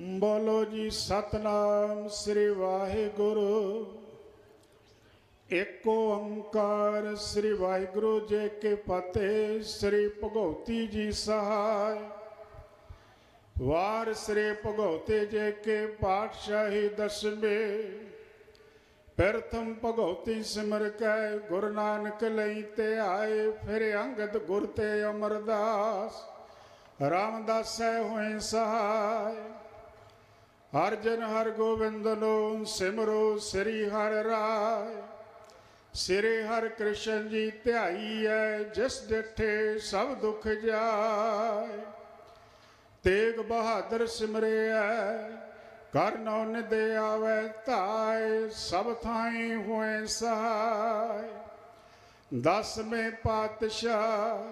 ਬੋਲੋ ਜੀ ਸਤਨਾਮ ਸ੍ਰੀ ਵਾਹਿਗੁਰੂ। ਏਕ ਓੰਕਾਰ ਸ੍ਰੀ ਵਾਹਿਗੁਰੂ ਜੀ ਕੇ ਫਤਿਹ, ਸ੍ਰੀ ਭਗਉਤੀ ਜੀ ਸਹਾਇ। ਵਾਰ ਸ੍ਰੀ ਭਗਉਤੇ ਜੀ ਕੇ ਪਾਤਸ਼ਾਹੀ ਦਸਵੇਂ। ਪ੍ਰਥਮ ਭਗਉਤੀ ਸਿਮਰ ਕੈ, ਗੁਰੂ ਨਾਨਕ ਲਈ ਤੇ ਆਏ, ਫਿਰ ਅੰਗਦ ਗੁਰ ਤੇ ਅਮਰਦਾਸ। ਰਾਮਦਾਸੈ ਹੋਏ ਸਹਾਇ। ਹਰ ਜਨ ਹਰ ਗੋਬਿੰਦ ਨੂੰ ਸਿਮਰੋ ਸ੍ਰੀ ਹਰ ਰਾਇ ਸ੍ਰੀ ਹਰ ਕ੍ਰਿਸ਼ਨ ਜੀ ਧਿਆਈ ਐ, ਜਿਸ ਡਿਠੇ ਸਭ ਦੁਖ ਜਾਏ। ਤੇਗ ਬਹਾਦਰ ਸਿਮਰਿਆ ਕਰ ਨੌ ਨਿਦੇ ਆਵੇ ਧਾਇ ਸਭ ਥਾਈ ਹੋਏ ਸਹਾਇ ਦਸਵੇਂ ਪਾਤਸ਼ਾਹ,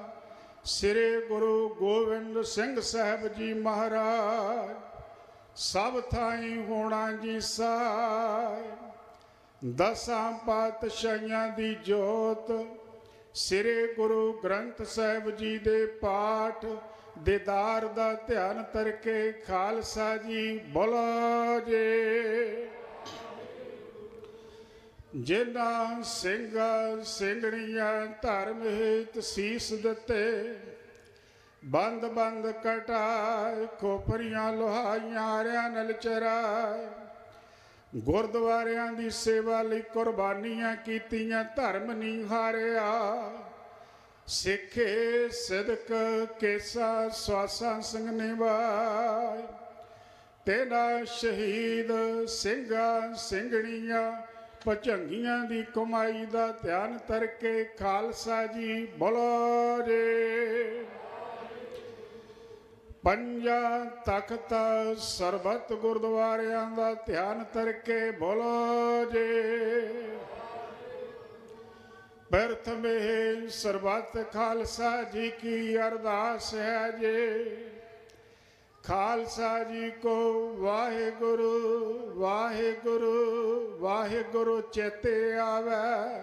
ਸ੍ਰੀ ਗੁਰੂ ਗੋਬਿੰਦ ਸਿੰਘ ਸਾਹਿਬ ਜੀ ਮਹਾਰਾਜ। ਸਭ ਥਾਈ ਹੋਣਾ ਜੀ ਸਹਾਇ ਦਸਾਂ ਪਾਤਸ਼ਾਹਾਂ ਦੀ ਜੋਤ, ਸ੍ਰੀ ਗੁਰੂ ਗ੍ਰੰਥ ਸਾਹਿਬ ਜੀ ਦੇ ਪਾਠ, ਦੀਦਾਰ ਦਾ ਧਿਆਨ ਕਰਕੇ ਖਾਲਸਾ ਜੀ ਬੋਲੋ ਜੀ। ਜਿਨ੍ਹਾਂ ਸਿੰਘਾਂ ਸਿੰਘਣੀਆਂ ਧਰਮ ਹਿਤ ਸੀਸ ਦਿੱਤੇ ਬੰਦ ਬੰਦ ਕਟਾਏ, ਖੋਪਰੀਆਂ ਲੋਹਾਈਆਂ ਰਿਆਂ ਨਲ ਚਰਾਏ। ਗੁਰਦੁਆਰਿਆਂ ਦੀ ਸੇਵਾ ਲਈ ਕੁਰਬਾਨੀਆਂ ਕੀਤੀਆਂ, ਧਰਮ ਨਹੀਂ ਹਾਰਿਆ। ਸਿੱਖੇ, ਸਦਕ, ਕੇਸਾ, ਸਵਾਸਾ ਸਿੰਘ ਨਿਵਾਏ। ਤੇਰਾ ਸ਼ਹੀਦ ਸਿੰਘਾਂ, ਸਿੰਘਣੀਆਂ, ਭਜੰਗੀਆਂ ਦੀ ਕਮਾਈ ਦਾ ਧਿਆਨ ਕਰਕੇ ਖਾਲਸਾ ਜੀ ਬੋਲੋ ਜੇ। ਪੰਜਾਂ ਤਖਤ ਸਰਬਤ ਗੁਰਦੁਆਰਿਆਂ ਦਾ ਧਿਆਨ ਕਰਕੇ ਬੋਲੋ ਜੇ। ਪ੍ਰਥਮੇ ਸਰਬਤ ਖਾਲਸਾ ਜੀ ਕੀ ਅਰਦਾਸ ਹੈ ਜੇ। ਖਾਲਸਾ ਜੀ ਕੋ ਵਾਹਿਗੁਰੂ ਵਾਹਿਗੁਰੂ ਵਾਹਿਗੁਰੂ ਚੇਤੇ ਆਵੇ।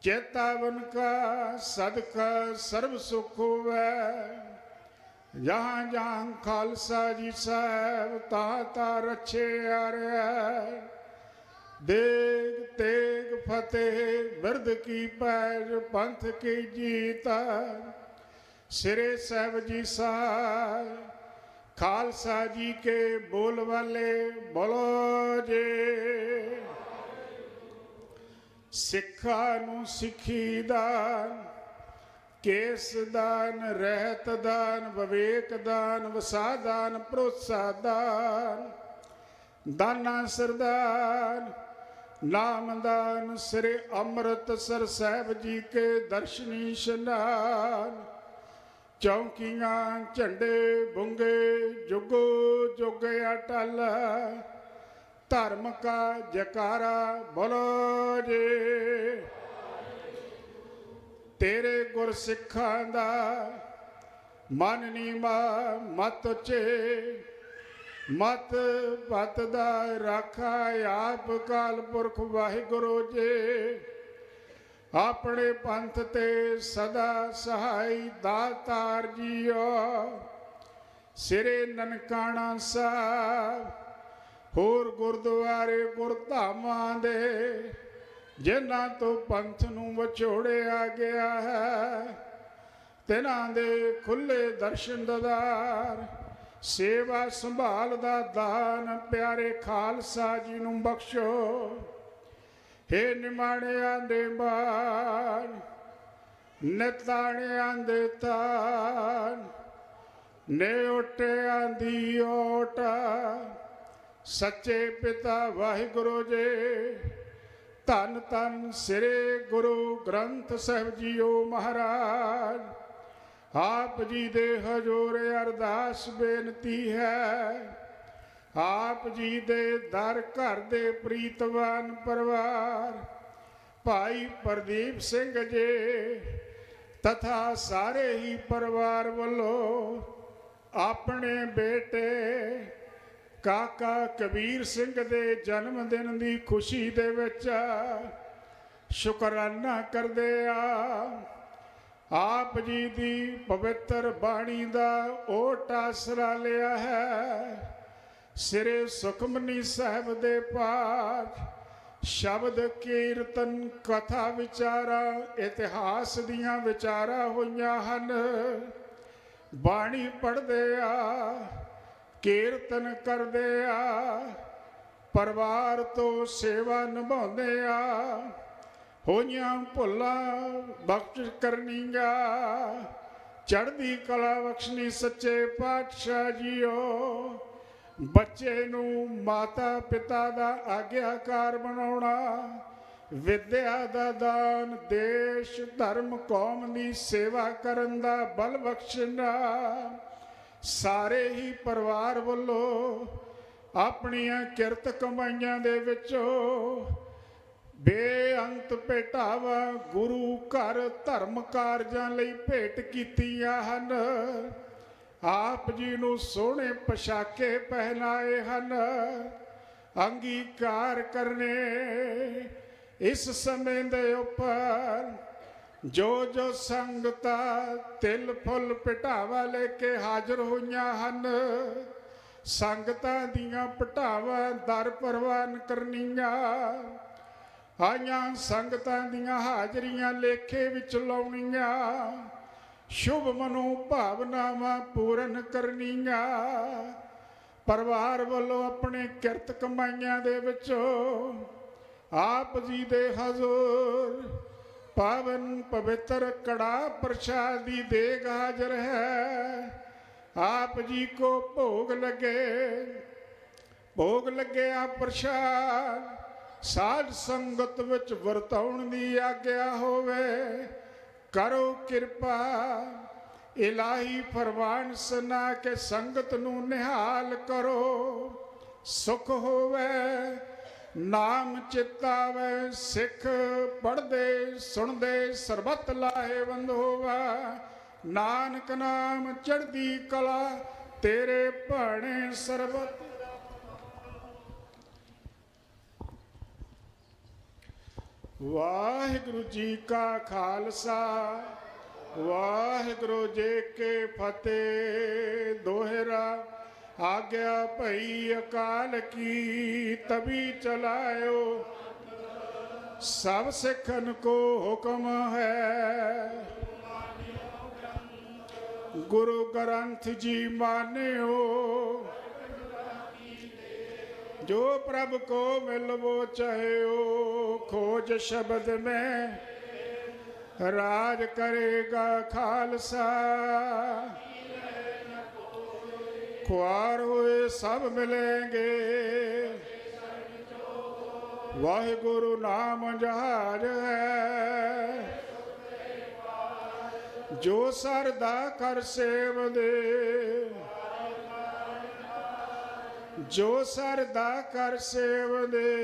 ਚੇਤਾਵਨ ਕਾ ਸਦਕਾ ਸਰਬ ਸੁਖ ਹੋਵੇ। ਜਹਾਂ ਜਹਾਂ ਖਾਲਸਾ ਜੀ ਸਾਹਿਬ ਤਾ ਤਾ ਰਛੇ ਆਰਿਆ ਦੇਗ ਤੇਗ ਫਤਿਹ ਬਿਰਦ ਕੀ ਪੈਜ ਪੰਥ ਕੀ ਜੀਤਾ ਸਿਰੇ ਸਾਹਿਬ ਜੀ ਸਾਹਿਬ ਖਾਲਸਾ ਜੀ ਕੇ ਬੋਲ ਵਾਲੇ ਬੋਲੋ ਜੇ। ਸਿੱਖਾਂ ਨੂੰ ਸਿੱਖੀ ਦਾ ਕੇਸ ਦਾਨ, ਰਹਿਤ ਦਾਨ, ਵਿਵੇਕ ਦਾਨ ਵਸਾਦਾਨ ਭਰੋਸਾ ਦਾਨ, ਦਾਨਾ ਸਰਦਾਨ ਨਾਮਦਾਨ ਸ੍ਰੀ ਅੰਮ੍ਰਿਤਸਰ ਸਾਹਿਬ ਜੀ ਕੇ ਦਰਸ਼ਨੀ ਇਸ਼ਨਾਨ ਚੌਂਕੀਆਂ, ਝੰਡੇ, ਬੁੰਗੇ, ਜੁਗੋ ਜੁਗ ਅਟਲ, ਧਰਮ ਕਾ ਜਕਾਰਾ ਬੋਲੋ ਜੀ। ਤੇਰੇ ਗੁਰ ਸਿੱਖਾਂ ਦਾ ਮਨ ਨੀਮਾ ਮਤ ਚੇ। ਮਤ ਪਤ ਦਾ ਰਾਖਾ ਆਪ ਕਾਲ ਪੁਰਖ ਵਾਹਿਗੁਰੂ ਜੀ। ਆਪਣੇ ਪੰਥ ਤੇ ਸਦਾ ਸਹਾਈ ਦਾਤਾਰ ਜੀਓ। ਸਿਰੇ ਨਨਕਾਣਾ ਸਾਹਿਬ, ਹੋਰ ਗੁਰਦੁਆਰੇ ਗੁਰਧਾਮਾਂ ਦੇ ਜਿਨ੍ਹਾਂ ਤੋਂ ਪੰਥ ਨੂੰ ਵਿਛੋੜਿਆ ਗਿਆ ਹੈ ਤਿਨਾਂ ਦੇ ਖੁੱਲੇ ਦਰਸ਼ਨ ਦਦਾਰ, ਸੇਵਾ ਸੰਭਾਲ ਦਾ ਦਾਨ ਪਿਆਰੇ ਖਾਲਸਾ ਜੀ ਨੂੰ ਬਖਸ਼ੋ। ਹੇ ਨਿਮਾਣਿਆਂ ਦੇ ਬਾਣ ਨਤਾਣਿਆਂ ਦੇ ਤਾਨ ਨੇ ਓਟਿਆਂ ਦੀ ਓਟ, ਸੱਚੇ ਪਿਤਾ ਵਾਹਿਗੁਰੂ ਜੀ। ਧੰਨ ਧੰਨ ਸ੍ਰੀ ਗੁਰੂ ਗ੍ਰੰਥ ਸਾਹਿਬ ਜੀਓ ਮਹਾਰਾਜ। ਆਪ ਜੀ ਦੇ ਹਜ਼ੂਰ ਅਰਦਾਸ ਬੇਨਤੀ ਹੈ। ਆਪ ਜੀ ਦੇ ਦਰ ਘਰ ਦੇ ਪ੍ਰੀਤਵਾਨ ਪਰਿਵਾਰ। ਭਾਈ ਪ੍ਰਦੀਪ ਸਿੰਘ ਜੀ ਤਥਾ ਸਾਰੇ ਹੀ ਪਰਿਵਾਰ ਵੱਲੋਂ ਆਪਣੇ ਬੇਟੇ ਕਾਕਾ ਕਬੀਰ ਸਿੰਘ ਦੇ ਜਨਮ ਦਿਨ ਦੀ ਖੁਸ਼ੀ ਦੇ ਵਿੱਚ ਸ਼ੁਕਰਾਨਾ ਕਰਦੇ ਆ। ਆਪ ਜੀ ਦੀ ਪਵਿੱਤਰ ਬਾਣੀ ਦਾ ਓਟ ਆਸਰਾ ਲਿਆ ਹੈ। ਸਿਰੇ ਸੁਖਮਨੀ ਸਾਹਿਬ ਦੇ ਪਾਠ, ਸ਼ਬਦ ਕੀਰਤਨ, ਕਥਾ ਵਿਚਾਰਾ, ਇਤਿਹਾਸ ਦੀਆਂ ਵਿਚਾਰਾ ਹੋਈਆਂ ਹਨ। ਬਾਣੀ ਪੜ੍ਹਦੇ ਆ। ਕੀਰਤਨ ਕਰਦੇ ਆ, ਪਰਿਵਾਰ ਤੋਂ ਸੇਵਾ ਨਿਭਾਉਂਦੇ ਆ, ਹੋਈਆਂ ਭੁੱਲਾਂ ਬਖਸ਼ ਕਰਨੀਆਂ। ਚੜ੍ਹਦੀ ਕਲਾ ਬਖਸ਼ਣੀ ਸੱਚੇ ਪਾਤਸ਼ਾਹ ਜੀਓ। ਬੱਚੇ ਨੂੰ ਮਾਤਾ ਪਿਤਾ ਦਾ ਆਗਿਆਕਾਰ ਬਣਾਉਣਾ, ਵਿਦਿਆ ਦਾ ਦਾਨ, ਦੇਸ਼, ਧਰਮ, ਕੌਮ ਦੀ ਸੇਵਾ ਕਰਨ ਦਾ ਬਲ ਬਖਸ਼ਣਾ। ਸਾਰੇ ਹੀ ਪਰਿਵਾਰ ਵੱਲੋਂ ਆਪਣੀਆਂ ਕਿਰਤ ਕਮਾਈਆਂ ਦੇ ਵਿੱਚੋਂ ਬੇਅੰਤ ਭੇਟਾਵਾ ਗੁਰੂ ਘਰ ਧਰਮ ਕਾਰਜਾਂ ਲਈ ਭੇਟ ਕੀਤੀਆਂ ਹਨ। ਆਪ ਜੀ ਨੂੰ ਸੋਹਣੇ ਪਸ਼ਾਕੇ ਪਹਿਨਾਏ ਹਨ। ਅੰਗੀਕਾਰ ਕਰਨੇ ਇਸ ਸਮੇਂ ਦੇ ਉੱਪਰ ਜੋ ਜੋ ਸੰਗਤਾਂ ਤਿਲ ਫੁੱਲ ਪਟਾਵਾ ਲੈ ਕੇ ਹਾਜ਼ਰ ਹੋਈਆਂ ਹਨ, ਸੰਗਤਾਂ ਦੀਆਂ ਪਟਾਵਾਂ ਦਰ ਪ੍ਰਵਾਨ ਕਰਨੀਆਂ। ਆਈਆਂ ਸੰਗਤਾਂ ਦੀਆਂ ਹਾਜ਼ਰੀਆਂ ਲੇਖੇ ਵਿੱਚ ਲਾਉਣੀਆਂ। ਸ਼ੁਭ ਮਨੋ ਭਾਵਨਾਵਾਂ ਪੂਰਨ ਕਰਨੀਆਂ। ਪਰਿਵਾਰ ਵੱਲੋਂ ਆਪਣੇ ਕਿਰਤ ਕਮਾਈਆਂ ਦੇ ਵਿੱਚੋਂ ਆਪ ਜੀ ਦੇ ਹਜ਼ੂਰ ਪਾਵਨ ਪਵਿੱਤਰ ਕੜਾ ਪ੍ਰਸ਼ਾਦ ਦੀ ਦੇਗ ਹਾਜ਼ਰ ਹੈ। ਆਪ ਜੀ ਕੋ ਭੋਗ ਲਗੇ, ਭੋਗ ਲੱਗਿਆ ਪ੍ਰਸ਼ਾਦ। ਸਾਧ ਸੰਗਤ ਵਿੱਚ ਵਰਤਾਉਣ ਦੀ ਆਗਿਆ ਹੋਵੇ, ਕਰੋ ਕਿਰਪਾ। ਇਲਾਹੀ ਫਰਮਾਨ, ਸੁਣਾ ਕੇ ਸੰਗਤ ਨੂੰ ਨਿਹਾਲ ਕਰੋ। ਸੁਖ ਹੋਵੇ ਨਾਮ ਚਿਤਾਵੇ ਸਿੱਖ ਪੜਦੇ ਸੁਣਦੇ, ਸਰਬਤ ਲਾਹੇਵੰਦ ਹੋਵਾ। ਨਾਨਕ ਨਾਮ ਚੜਦੀ ਕਲਾ, ਤੇਰੇ ਭਾਣੇ ਸਰਬਤ। ਵਾਹਿਗੁਰੂ ਜੀ ਕਾ ਖਾਲਸਾ, ਵਾਹਿਗੁਰੂ ਜੀ ਕੀ ਫਤਿਹ। ਦੋਹਰਾ ਆਗਿਆ ਭਈ ਅਕਾਲ ਕੀ ਤਬੀ ਚਲਾਇਓ। ਸਭ ਸਿੱਖਨ ਕੋ ਹੁਕਮ ਹੈ। ਗੁਰੂ ਗ੍ਰੰਥ ਜੀ ਮਾਨਿਓ। ਜੋ ਪ੍ਰਭ ਕੋ ਮਿਲਵੋ ਚਾਹਿਓ, ਖੋਜ ਸ਼ਬਦ ਮੈਂ ਰਾਜ ਕਰੇਗਾ ਖਾਲਸਾ। ਖੁਆਰ ਹੋਏ ਸਭ ਮਿਲेंगे ਵਾਹਿਗੁਰੂ ਨਾਮ ਜਹਾਜ ਹੈ। ਜੋ ਸਰਦਾ ਕਰ ਸੇਵਦੇ। ਜੋ ਸਰਦਾ ਕਰ ਸੇਵਦੇ।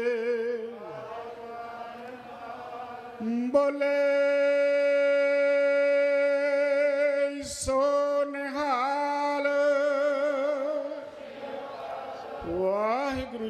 ਬੋਲੇ ਸੋ